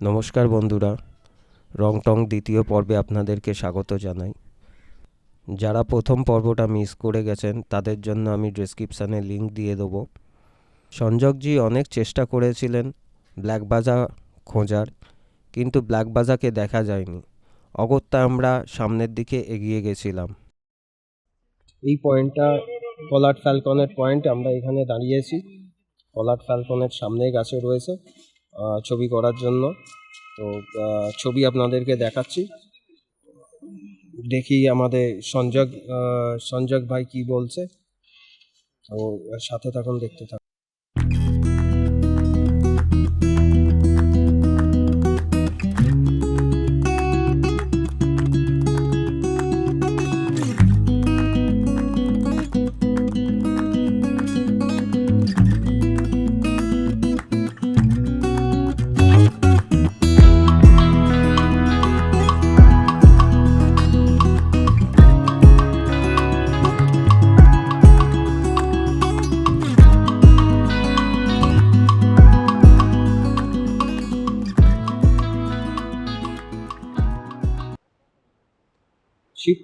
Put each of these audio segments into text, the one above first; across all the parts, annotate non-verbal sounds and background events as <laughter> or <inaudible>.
নমস্কার বন্ধুরা রং টং দ্বিতীয় পর্বে আপনাদেরকে স্বাগত জানাই। যারা প্রথম পর্বটা মিস করে গেছেন, তাদের জন্য আমি ডেসক্রিপশানে লিঙ্ক দিয়ে দেবো। সঞ্জকজি অনেক চেষ্টা করেছিলেন ব্ল্যাক বাজা খোঁজার, কিন্তু ব্ল্যাক বাজাকে দেখা যায়নি। অগত্যা আমরা সামনের দিকে এগিয়ে গেছিলাম। এই পয়েন্টটা পলাট ফ্যালকনের পয়েন্ট আমরা এখানে দাঁড়িয়েছি। পলাট ফ্যালকনের সামনে গাছে রয়েছে। ছবি করার জন্য। তো ছবি আপনাদেরকে দেখাচ্ছি। দেখি আমাদের সঞ্জক সঞ্জক ভাই কি বলছে। তো, সাথে থাকুন, দেখতে থাকুন।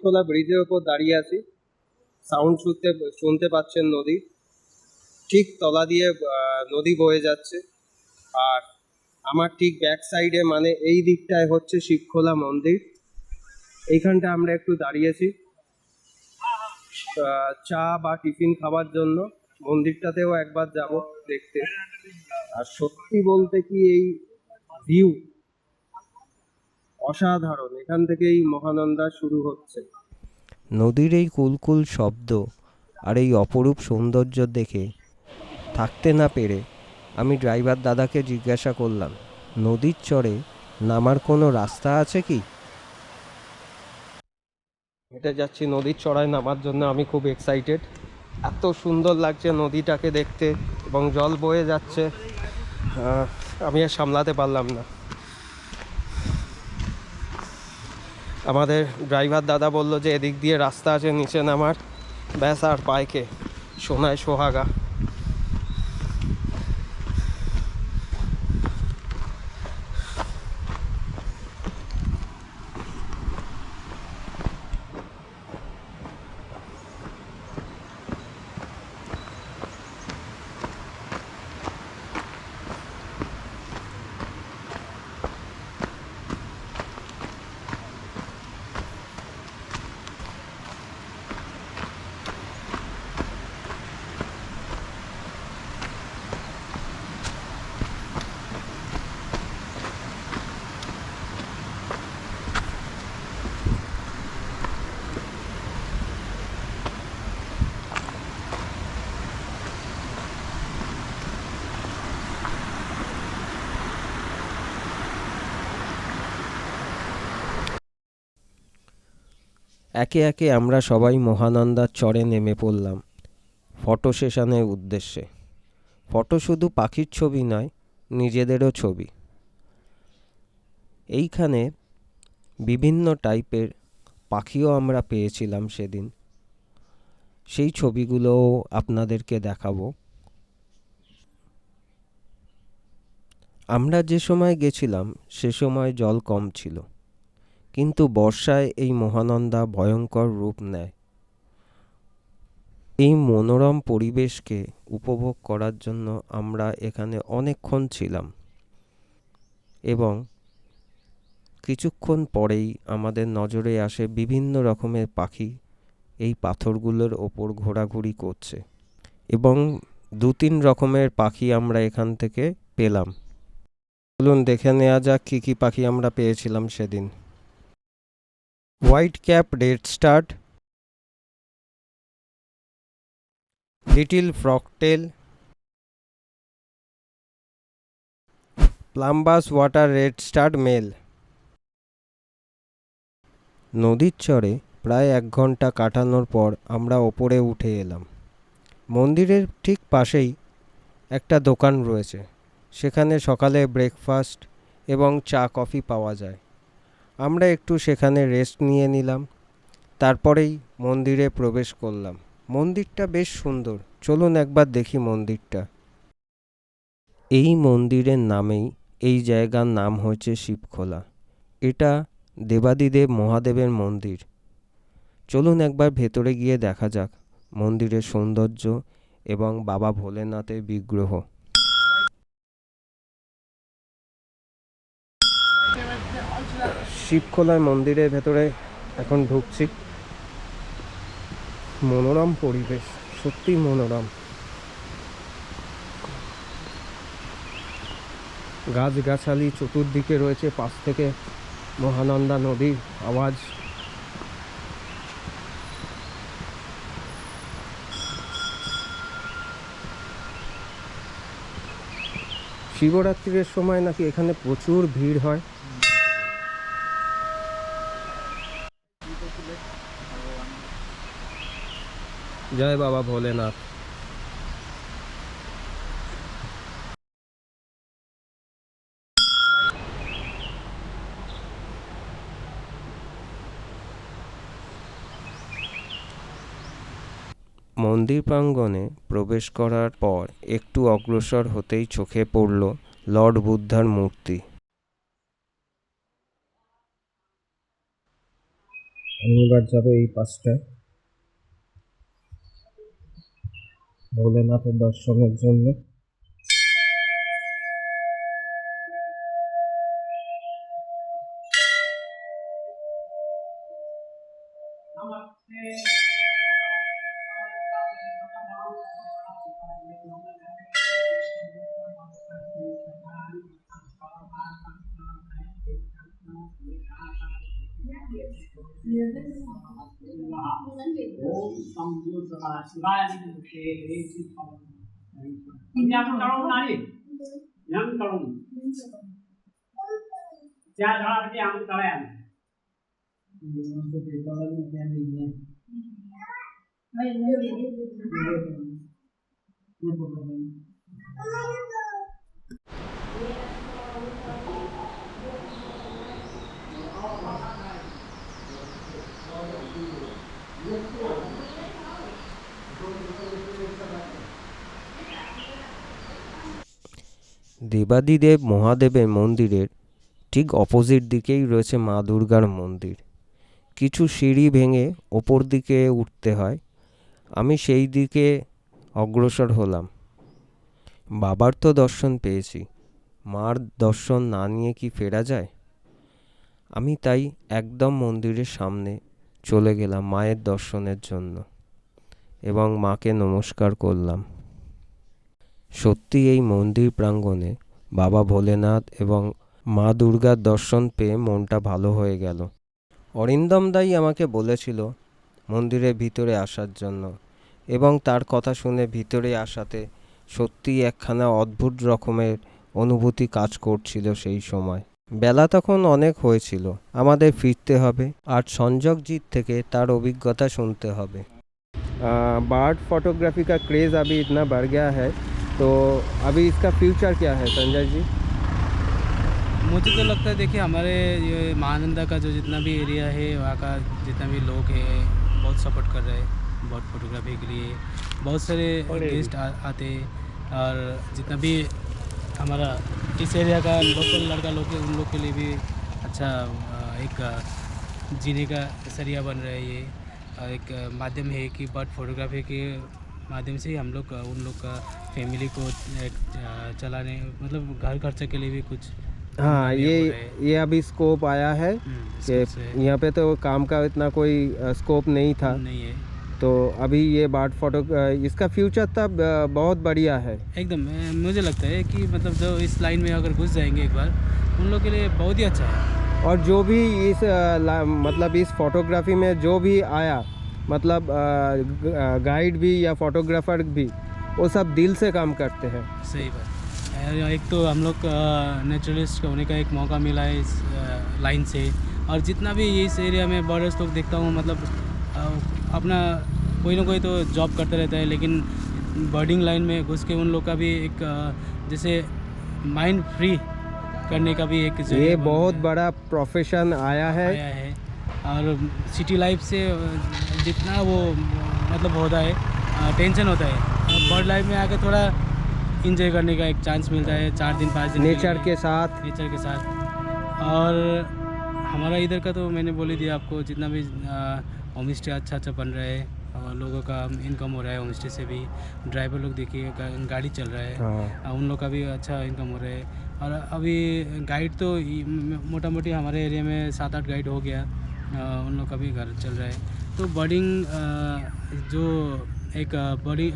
শিবখোলা ব্রিজের ওপর দাঁড়িয়ে আছি। সাউন্ড শুনতে শুনতে পাচ্ছেন নদী। ঠিক তলা দিয়ে নদী বয়ে যাচ্ছে। আর আমার ঠিক ব্যাক সাইডে মানে এই দিকটায় হচ্ছে শিবখোলা মন্দির। এইখানটা আমরা একটু দাঁড়িয়েছি। চা বা টিফিন খাওয়ার জন্য। মন্দিরটাতেও একবার যাব দেখতে। আর সত্যি বলতে কি এই ভিউ অসাধারণ। এখান থেকেই মহানন্দা শুরু হচ্ছে। নদীর এই কুলকুল শব্দ আর এই অপরূপ সৌন্দর্য দেখে থাকতে না পেরে আমি ড্রাইভার দাদাকে জিজ্ঞাসা করলাম নদীর চরে নামার কোনো রাস্তা আছে কি? হেঁটে যাচ্ছি নদীর চড়ায় নামার জন্য। আমি খুব এক্সাইটেড এত সুন্দর লাগছে নদীটাকে দেখতে এবং জল বয়ে যাচ্ছে। আমি আর সামলাতে পারলাম না। আমাদের ড্রাইভার দাদা বলল যে এদিক দিয়ে রাস্তা আছে, নিচে নামার। ব্যাস আর পাইকে। সোনায় সোহাগা। একে একে আমরা সবাই মহানন্দার চরে নেমে পড়লাম ফটো সেশনের উদ্দেশ্যে। ফটো শুধু পাখির ছবি নয়, নিজেদেরও ছবি। এইখানে বিভিন্ন টাইপের পাখিও আমরা পেয়েছিলাম সেদিন। সেই ছবিগুলোও আপনাদেরকে দেখাবো। আমরা যে সময় গেছিলাম, সে সময় জল কম ছিল। কিন্তু বর্ষায় এই মহানন্দা ভয়ঙ্কর রূপ নেয়। এই মনোরম পরিবেশকে উপভোগ করার জন্য আমরা এখানে অনেকক্ষণ ছিলাম এবং কিছুক্ষণ পরেই আমাদের নজরে আসে বিভিন্ন রকমের পাখি এই পাথরগুলোর ওপর ঘোরাঘুরি করছে এবং দু তিন রকমের পাখি আমরা এখান থেকে পেলাম। চলুন দেখে নেওয়া যাক কী কী পাখি আমরা পেয়েছিলাম সেদিন। White cap redstart little forktail plumbeous water redstart male নদীর চরে প্রায় এক ঘণ্টা কাটানোর পর আমরা ওপরে উঠে এলাম। মন্দিরের ঠিক পাশেই একটা দোকান রয়েছে। সেখানে সকালে ব্রেকফাস্ট এবং চা কফি পাওয়া যায়। আমরা একটু সেখানে রেস্ট নিয়ে নিলাম। তারপরেই মন্দিরে প্রবেশ করলাম। মন্দিরটা বেশ সুন্দর। চলুন একবার দেখি মন্দিরটা। এই মন্দিরের নামেই এই জায়গার নাম হয়েছে শিবখোলা। এটা দেবাদিদেব মহাদেবের মন্দির। চলুন একবার ভেতরে গিয়ে দেখা যাক মন্দিরের সৌন্দর্য এবং বাবা ভোলেনাথের বিগ্রহ। শিবখোলায় মন্দিরের ভেতরে এখন ঢুকছি। মনোরম পরিবেশ সত্যি মনোরম। গাছগাছালি চতুর্দিকে রয়েছে, পাশ থেকে মহানন্দা নদীর আওয়াজ। শিবরাত্রির সময় নাকি এখানে প্রচুর ভিড় হয়। জয় বাবা ভোলেনাথ। মন্দির প্রাঙ্গণে প্রবেশ করার পর একটু অগ্রসর হতেই চোখে পড়ল লর্ড বুদ্ধার মূর্তি। আমি এবার যাব এই পাশটায় ভোলেনাথের দর্শনের জন্য। Sampul setelah sembarangan duduknya, dia bertarung lagi. "Jangan. দেবাদিদেব মহাদেবের মন্দিরের ঠিক অপোজিট দিকেই রয়েছে মা দুর্গার মন্দির। কিছু সিঁড়ি ভেঙে ওপর দিকে উঠতে হয়। আমি সেই দিকে অগ্রসর হলাম। বাবার তো দর্শন পেয়েছি। মার দর্শন না নিয়ে কি ফেরা যায়? আমি তাই একদম মন্দিরের সামনে চলে গেলাম মায়ের দর্শনের জন্য এবং মাকে নমস্কার করলাম। সত্যি এই মন্দির প্রাঙ্গণে বাবা ভোলেনাথ এবং মা দুর্গার দর্শন পেয়ে মনটা ভালো হয়ে গেল। অরিন্দম দাই আমাকে বলেছিল মন্দিরের ভিতরে আসার জন্য এবং তার কথা শুনে ভিতরে আসাতে সত্যিই একখানা অদ্ভুত রকমের অনুভূতি কাজ করছিল সেই সময়। বেলা তখন অনেক হয়েছিল, আমাদের ফিরতে হবে আর সঞ্জকজিৎ থেকে তার অভিজ্ঞতা শুনতে হবে। বার্ড ফটোগ্রাফি কা ক্রেজ আবি ইতনা বাড় গয়া হ্যায়? तो अभी इसका फ्यूचर क्या है संजय जी? मुझे तो लगता है देखिए हमारे ये महानंदा का जो जितना भी एरिया है वहाँ का जितना भी लोग हैं बहुत सपोर्ट कर रहे हैं बहुत फोटोग्राफी के लिए। बहुत सारे गेस्ट आते हैं और जितना भी हमारा इस एरिया का लोकल लड़का लोग उन लोग के लिए भी अच्छा एक जीने का ज़रिया बन रहा है ये। एक माध्यम है कि बर्ड फोटोग्राफी के माध्यम से हम लोग उन लोग का फैमिली को चलाने मतलब घर खर्चे के लिए भी कुछ हाँ ये ये अभी स्कोप आया है हम्म, कि यहाँ पे तो काम का इतना कोई स्कोप नहीं था। नहीं है। तो अभी ये बार्ड फ़ोटो इसका फ्यूचर तब बहुत बढ़िया है। एकदम मुझे लगता है कि मतलब जो इस लाइन में अगर घुस जाएँगे एक बार उन लोग के लिए बहुत ही अच्छा है। और जो भी इस मतलब इस फोटोग्राफी में जो भी आया मतलब गाइड भी या फोटोग्राफर भी वो सब दिल से काम करते हैं। सही बात। एक तो हम लोग नेचुरलिस्ट होने का एक मौका मिला है इस लाइन से। और जितना भी इस एरिया में बर्डर्स लोग देखता हूँ मतलब अपना कोई ना कोई तो जॉब करता रहता है लेकिन बर्डिंग लाइन में घुस के उन लोग का भी एक जैसे माइंड फ्री करने का भी एक ये बहुत बड़ा प्रोफेशन आया है। आया है। और सिटी लाइफ से जितना वो मतलब होता है टेंशन होता है। बर्ड लाइफ में आकर थोड़ा इंजॉय करने का एक चांस मिलता है चार दिन पाँच दिन नेचर के साथ। नेचर के साथ। और हमारा इधर का तो मैंने बोल दिया आपको जितना भी होम स्टे अच्छा अच्छा बन रहा है और लोगों का इनकम हो रहा है होम स्टे से भी। ड्राइवर लोग देखिए गाड़ी चल रहा है। हाँ। उन लोग का भी अच्छा इनकम हो रहा है। और अभी गाइड तो मोटा मोटी हमारे एरिया में सात आठ गाइड हो गया। उन लोग का भी घर चल रहा है। तो बर्डिंग जो एक बर्डिंग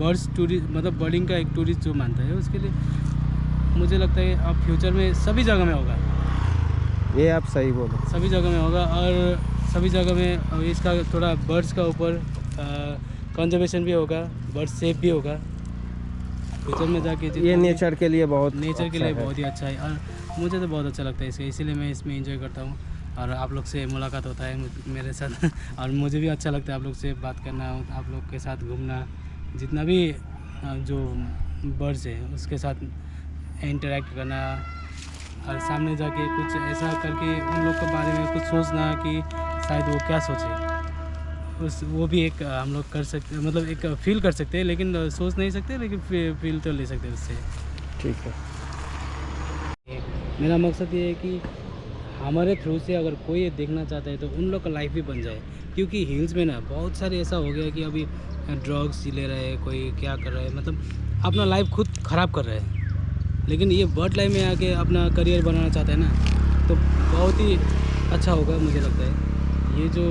बर्ड्स टूरिस्ट मतलब बर्डिंग का एक टूरिस्ट जो मानता है उसके लिए मुझे लगता है अब फ्यूचर में सभी जगह में होगा। ये आप सही बोले सभी जगह में होगा और सभी जगह में इसका थोड़ा बर्ड्स का ऊपर कंजर्वेशन भी होगा बर्ड सेफ़ भी होगा। फ्यूचर में जाके ये नेचर के लिए बहुत नेचर के अच्छा लिए बहुत ही अच्छा है और मुझे तो बहुत अच्छा लगता है इसका इसीलिए मैं इसमें इंजॉय करता हूँ। और आप लोग से मुलाकात होता है मेरे साथ। <laughs> और मुझे भी अच्छा लगता है आप लोग से बात करना आप लोग के साथ घूमना। जितना भी जो बर्ड्स है उसके साथ इंटरेक्ट करना। और सामने जाके कुछ ऐसा करके उन लोग के बारे में कुछ सोचना कि शायद वो क्या सोचे। उस वो भी एक हम लोग कर सकते मतलब एक फील कर सकते हैं लेकिन सोच नहीं सकते लेकिन फील तो ले सकते हैं उससे। ठीक है। मेरा मकसद ये है कि हमारे थ्रू से अगर कोई देखना चाहता है तो उन लोग का लाइफ भी बन जाए। क्योंकि हिल्स में ना बहुत सारे ऐसा हो गया कि अभी ड्रग्स ले रहे हैं कोई क्या कर रहा है मतलब अपना लाइफ खुद ख़राब कर रहा है। लेकिन ये बर्ड लाइफ में आके अपना करियर बनाना चाहता है ना तो बहुत ही अच्छा होगा मुझे लगता है। ये जो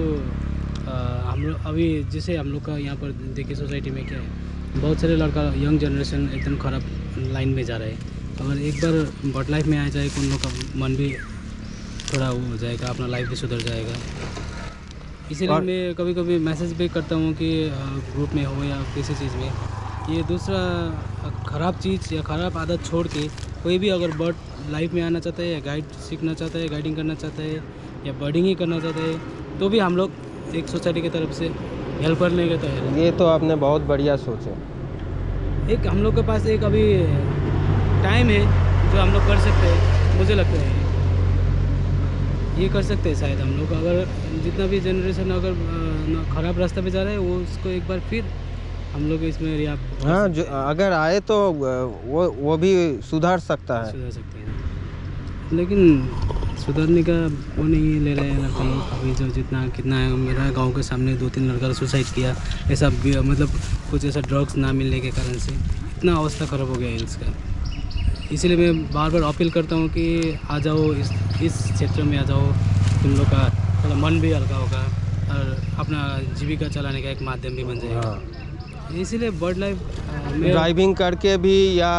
अ, हम लोग अभी जैसे हम लोग का यहाँ पर देखिए सोसाइटी में क्या है बहुत सारे लड़का यंग जनरेशन एकदम ख़राब लाइन में जा रहा है। अगर एक बार बर्ड लाइफ में आ जाए उन लोग का मन भी थोड़ा वो हो जाएगा अपना लाइफ भी सुधर जाएगा। इसीलिए मैं कभी कभी मैसेज भी करता हूँ कि ग्रुप में हो या किसी चीज़ में। ये दूसरा ख़राब चीज़ या ख़राब आदत छोड़ के कोई भी अगर बर्ड लाइफ में आना चाहता है या गाइड सीखना चाहता है गाइडिंग करना चाहता है या बर्डिंग ही करना चाहता है तो भी हम लोग एक सोसाइटी की तरफ़ से हेल्प करने के तैयार ये तो आपने बहुत बढ़िया सोचे। एक हम लोग के पास एक अभी टाइम है जो हम लोग कर सकते हैं मुझे लगता है। ये कर सकते हैं शायद हम लोग। अगर जितना भी जनरेशन अगर खराब रास्ता पे जा रहा है वो उसको एक बार फिर हम लोग इसमें हाँ जो अगर आए तो वो वो भी सुधार सकता है। सुधार सकते हैं। लेकिन सुधरने का वो नहीं ले रहे हैं लड़का लोग अभी जो जितना कितना है मेरा गाँव के सामने दो तीन लड़का सुसाइड किया। ऐसा मतलब कुछ ऐसा ड्रग्स ना मिलने के कारण से। इतना अवस्था ख़राब हो गया है इसका। इसीलिए मैं बार बार अपील करता हूँ कि आ जाओ इस इस क्षेत्र में आ जाओ। तुम लोग का थोड़ा मन भी हल्का होगा और अपना जीविका चलाने का एक माध्यम भी बन जाएगा। हाँ। इसीलिए बर्ड लाइफ ड्राइविंग करके भी या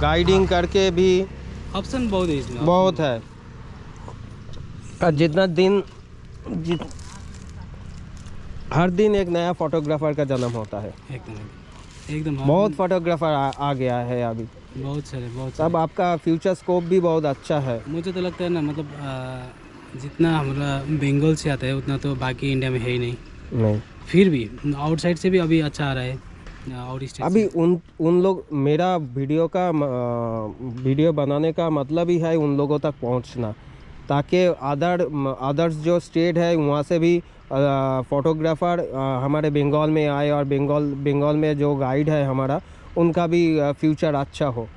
गाइडिंग करके भी ऑप्शन बहुत है इसमें। बहुत है। और जितना दिन जित हर दिन एक नया फोटोग्राफर का जन्म होता है। एकदम एकदम। हाँ, बहुत फोटोग्राफर आ, आ गया है अभी। बहुत सारे बहुत तब आपका फ्यूचर स्कोप भी बहुत अच्छा है। मुझे तो लगता है ना मतलब आ, जितना हमारा बंगाल से आता है उतना तो बाकी इंडिया में है ही नहीं। नहीं। फिर भी आउटसाइड से भी अभी अच्छा आ रहा है स्टेट अभी उन उन लोग मेरा वीडियो का वीडियो बनाने का मतलब ही है उन लोगों तक पहुँचना ताकि अदर अदर्स जो स्टेट है वहाँ से भी फोटोग्राफर हमारे बंगाल में आए और बंगाल बंगाल में जो गाइड है हमारा उनका भी फ्यूचर अच्छा हो।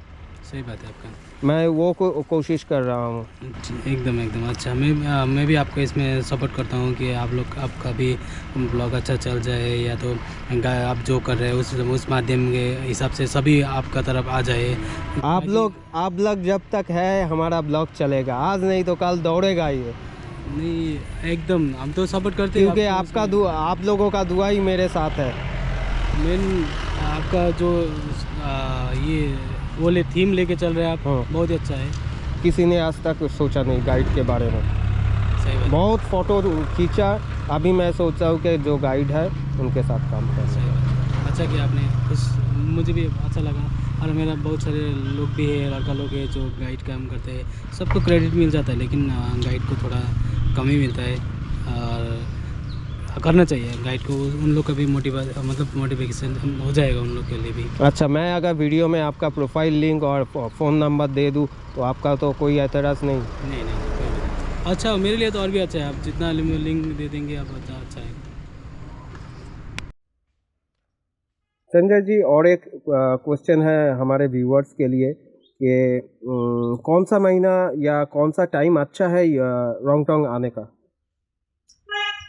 सही बात है आपका। मैं वो को, कोशिश कर रहा हूँ। एकदम एकदम। अच्छा मैं आ, मैं भी आपको इसमें सपोर्ट करता हूँ कि आप लोग आपका भी ब्लॉग अच्छा चल जाए या तो आप जो कर रहे हैं उस उस माध्यम के हिसाब से सभी आपका तरफ़ आ जाए। आप लोग आप लोग जब तक है हमारा ब्लॉग चलेगा। आज नहीं तो कल दौड़ेगा ये नहीं एकदम। हम तो सपोर्ट करते हैं क्योंकि आपका दुआ आप लोगों का दुआ ही मेरे साथ है। मेन आपका जो आ, ये वो ले थीम लेके चल रहे हैं आप हाँ। बहुत ही अच्छा है। किसी ने आज तक सोचा नहीं गाइड के बारे में। सही बहुत फ़ोटो खींचा अभी मैं सोच रहा हूँ कि जो गाइड है उनके साथ काम कर। सही अच्छा किया आपने। कुछ मुझे भी अच्छा लगा। और मेरा बहुत सारे लोग भी है लड़का लोग है जो गाइड काम करते हैं। सबको क्रेडिट मिल जाता है लेकिन गाइड को थोड़ा कम ही मिलता है। और करना चाहिए गाइड को उन लोग का भी मोटिवा मतलब मोटिवेशन हो जाएगा उन लोग के लिए भी। अच्छा मैं अगर वीडियो में आपका प्रोफ़ाइल लिंक और फ़ोन नंबर दे दूँ तो आपका तो कोई एतराज़ नहीं? नहीं नहीं। अच्छा मेरे लिए तो और भी अच्छा है। आप जितना लिंक दे देंगे आप अच्छा अच्छा है। संजय जी और एक क्वेश्चन है हमारे व्यूअर्स के लिए कि कौन सा महीना या कौन सा टाइम अच्छा है रोंगटोंग आने का?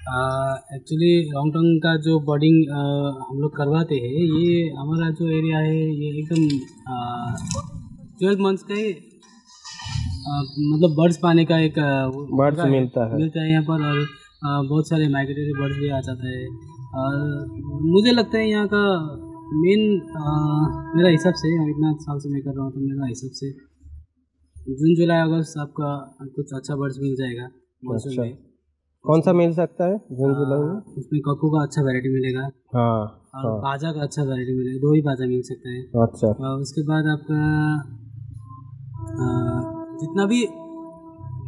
एक्चुअली रोंगटोंग का जो बर्डिंग हम लोग करवाते हैं ये हमारा जो एरिया है ये एकदम ट्वेल्व मंथ्स का ही मतलब बर्ड्स पाने का एक है। मिलता है। मिलता है यहाँ पर और बहुत सारे माइग्रेटरी बर्ड्स भी आ जाता है और मुझे लगता है यहाँ का मेन मेरा हिसाब से इतना साल से मैं कर रहा हूँ तो मेरा हिसाब से जून जुलाई अगस्त आपका कुछ अच्छा बर्ड्स मिल जाएगा मौसम अच्छा। में कौन सा मिल सकता है? जून जुलाई में उसमें कक्कू का अच्छा वैरायटी मिलेगा। हाँ और हाँ। बाजा का अच्छा वैरायटी मिलेगा दो ही बाजा मिल सकता है। अच्छा। और उसके बाद आपका आ, जितना भी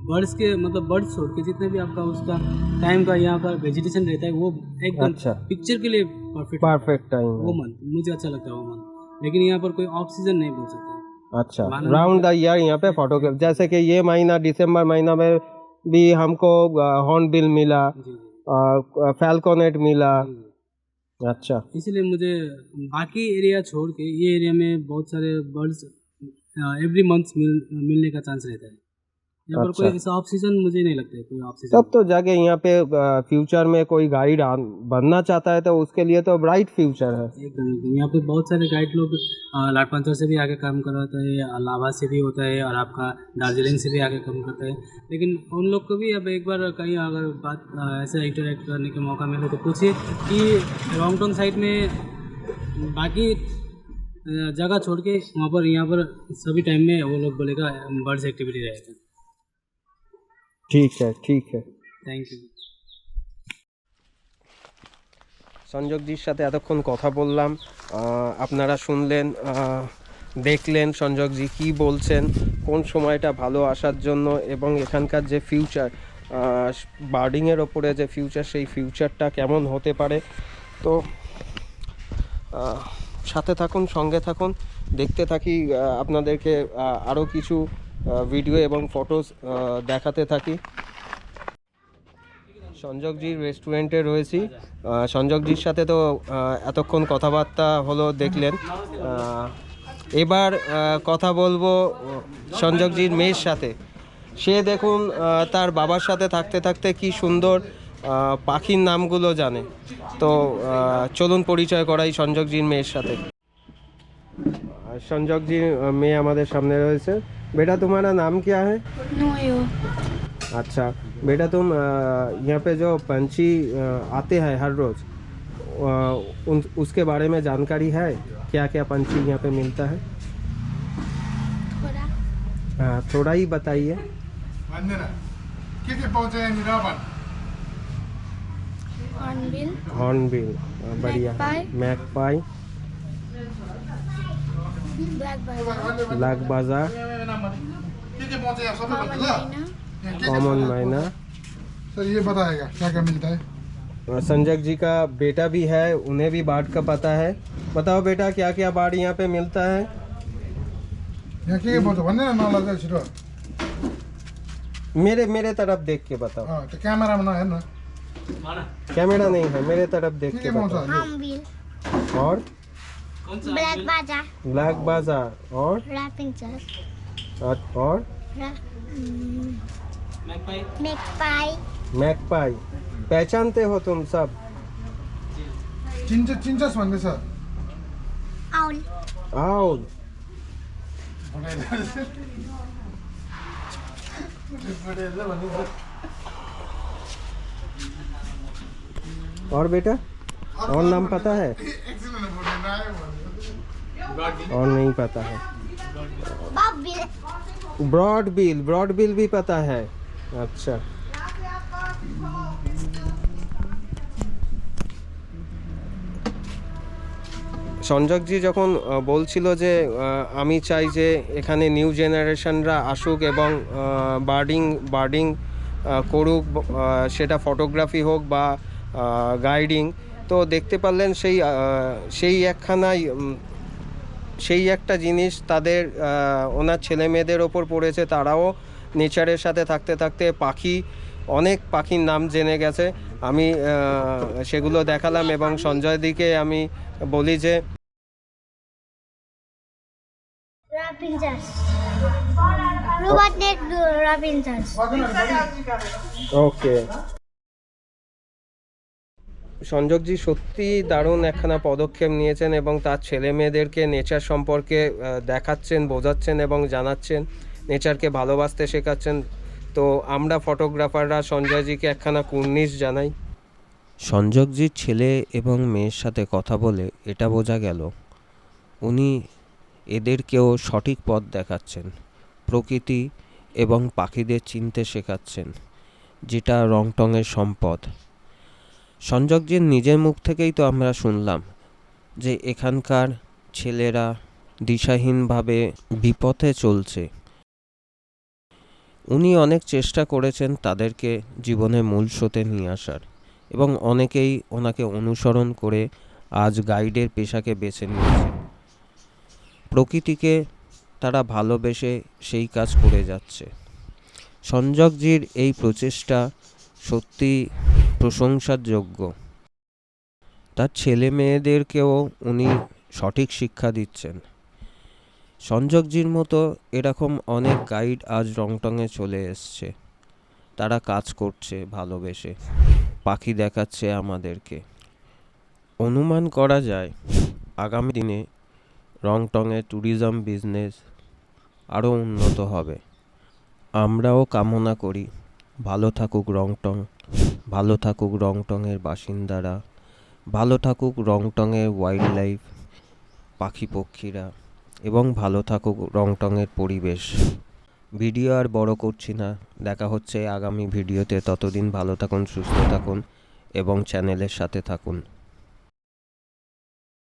बर्ड्स के मतलब बर्ड्स छोड़ के जितना भी आपका उसका टाइम का यहाँ का वेजिटेशन रहता है वो एकदम अच्छा। पिक्चर के लिए परफेक्ट परफेक्ट टाइम वो मंथ मुझे अच्छा लगता है वो मंथ लेकिन यहाँ पर कोई ऑफ़ सीज़न नहीं बोल सकते। अच्छा। राउंड द ईयर यहाँ पे फ़ोटो जैसे कि ये महीना दिसंबर महीना में भी हमको हॉर्नबिल मिला फैलकोनेट मिला। अच्छा। इसलिए मुझे बाकी एरिया छोड़ के ये एरिया में बहुत सारे बर्ड्स एवरी मंथ मिल मिलने का चांस रहता है। यहाँ पर कोई अच्छा। ऐसा ऑफ़ सीज़न मुझे नहीं लगता है कोई ऑफ़ सीज़न तब तो जाके यहाँ पे फ्यूचर में कोई गाइड बनना चाहता है तो उसके लिए तो ब्राइट फ्यूचर है। एकदम एकदम। यहाँ पे बहुत सारे गाइड लोग अ, से भी आके काम करवाता है अलाहाबाद से भी होता है और आपका दार्जिलिंग से भी आके काम करता है। लेकिन उन लोग को भी अब एक बार कहीं अगर बात ऐसे इंटरेक्ट करने का मौका मिले तो पूछिए कि रोंगटोंग साइड में बाकी जगह छोड़ के वहाँ पर यहाँ पर सभी टाइम में वो लोग बोलेगा बर्ड्स एक्टिविटी रहेगा। ठीक है ठीक है थैंक यू সংযোগজির সাথে এতক্ষণ কথা বললাম আহ, আপনারা শুনলেন আহ, দেখলেন সংযোগজি কি বলছেন কোন সময়টা ভালো আসার জন্য এবং এখানকার যে ফিউচার বার্ডিংয়ের ওপরে যে ফিউচার সেই ফিউচারটা কেমন হতে পারে তো আহ, সাথে থাকুন সঙ্গে থাকুন দেখতে থাকি আহ, আপনাদেরকে আরও কিছু ভিডিও এবং ফটোস দেখাতে থাকি। সঞ্জকজির রেস্টুরেন্টে রয়েছি। সঞ্জকজির সাথে তো এতক্ষণ কথাবার্তা হলো দেখলেন। এবার কথা বলব সঞ্জকজির মেয়ের সাথে। সে দেখুন তার বাবার সাথে থাকতে থাকতে কি সুন্দর পাখির নামগুলো জানে। তো চলুন পরিচয় করাই সঞ্জকজির মেয়ের সাথে। সঞ্জকজির মেয়ে আমাদের সামনে রয়েছে। बेटा तुम्हारा नाम क्या है? अच्छा बेटा तुम यहाँ पे जो पंछी आते हैं हर रोज़ उन उसके बारे में जानकारी है? क्या क्या पंछी यहाँ पे मिलता है? थोड़ा। आ, थोड़ा ही बताइए। हॉर्नबिल। हॉर्नबिल बढ़िया। मैकपाई। के के कॉमन? मैना सर ये बताएगा क्या क्या मिलता है? संजय जी का बेटा भी है उन्हें भी बाढ़ का पता है। बताओ बेटा क्या क्या बाढ़ यहाँ पे मिलता है? मेरे मेरे तरफ़ देख के बताओ। अँ, त्यो क्यामेरामा नहेर् न? कैमरा नहीं है मेरे तरफ़ देख के बताओ। और? ब्लैक बाज़ार। ब्लैक बाज़ार और? रैपिंग चर और? मैकपाई। मैकपाई। पहचानते हो तुम सब? चिन्छस् भन्दैछ आउल। आओ और बेटा? और नाम पता है? <laughs> एकछिन भोटेन आयो भन्दैछ। और नहीं पता है बॉबिल ब्रॉड बिल ब्रॉड बिल भी पता है अच्छा সঞ্জকজি যখন আহ, বলছিল যে আহ, আমি চাই যে এখানে নিউ জেনারেশনরা আসুক এবং বার্ডিং বার্ডিং করুক ব- আহ, সেটা ফটোগ্রাফি হোক বা গাইডিং তো দেখতে পারলেন সেই সেই একখানাই সেই একটা জিনিস তাদের ওনার ছেলে মেয়েদের ওপর পড়েছে। তারাও নেচারের সাথে থাকতে থাকতে পাখি অনেক পাখির নাম জেনে গেছে। আমি সেগুলো দেখালাম এবং সঞ্জয় দিকে আমি বলি যে ওকে। সংযোগজি সত্যি দারুণ একখানা পদক্ষেপ নিয়েছেন এবং তার ছেলে মেয়েদেরকে নেচার সম্পর্কে দেখাচ্ছেন, বোঝাচ্ছেন এবং জানাচ্ছেন। নেচারকে ভালোবাসতে শেখাচ্ছেন। তো আমরা ফটোগ্রাফাররা সঞ্জয়জিকে একখানা কুর্নিশ জানাই। সঞ্জগজির ছেলে এবং মেয়ের সাথে কথা বলে এটা বোঝা গেল। উনি এদেরকেও সঠিক পথ দেখাচ্ছেন। প্রকৃতি এবং পাখিদের চিনতে শেখাচ্ছেন, যেটা রংটংয়ের সম্পদ। সঞ্জকজির নিজের মুখ থেকেই তো আমরা শুনলাম যে এখানকার ছেলেরা দিশাহীনভাবে বিপথে চলছে। উনি অনেক চেষ্টা করেছেন তাদেরকে জীবনের মূল স্রোতে নিয়ে আসার এবং অনেকেই ওনাকে অনুসরণ করে আজ গাইডের পেশাকে বেছে নিয়েছে প্রকৃতিকে তারা ভালোবেসে সেই কাজ করে যাচ্ছে। সঞ্জকজির এই প্রচেষ্টা সত্যি প্রশংসার যোগ্য তার ছেলে মেয়েদেরকেও উনি সঠিক শিক্ষা দিচ্ছেন। সঞ্জকজির মতো এরকম অনেক গাইড আজ রংটংয়ে চলে এসছে। তারা কাজ করছে ভালোবেসে। পাখি দেখাচ্ছে আমাদেরকে। অনুমান করা যায়, আগামী দিনে রংটংয়ের ট্যুরিজম বিজনেস আরও উন্নত হবে। আমরাও কামনা করি, ভালো থাকুক রংটং। ভালো থাকুক রংটংয়ের বাসিন্দারা, ভালো থাকুক রংটংয়ের ওয়াইল্ড লাইফ পাখি পক্ষীরা এবং ভালো থাকুক রংটংয়ের পরিবেশ। ভিডিও আর বড় করছি না, দেখা হচ্ছে আগামী ভিডিওতে। ততদিন ভালো থাকুন, সুস্থ থাকুন এবং চ্যানেলের সাথে থাকুন।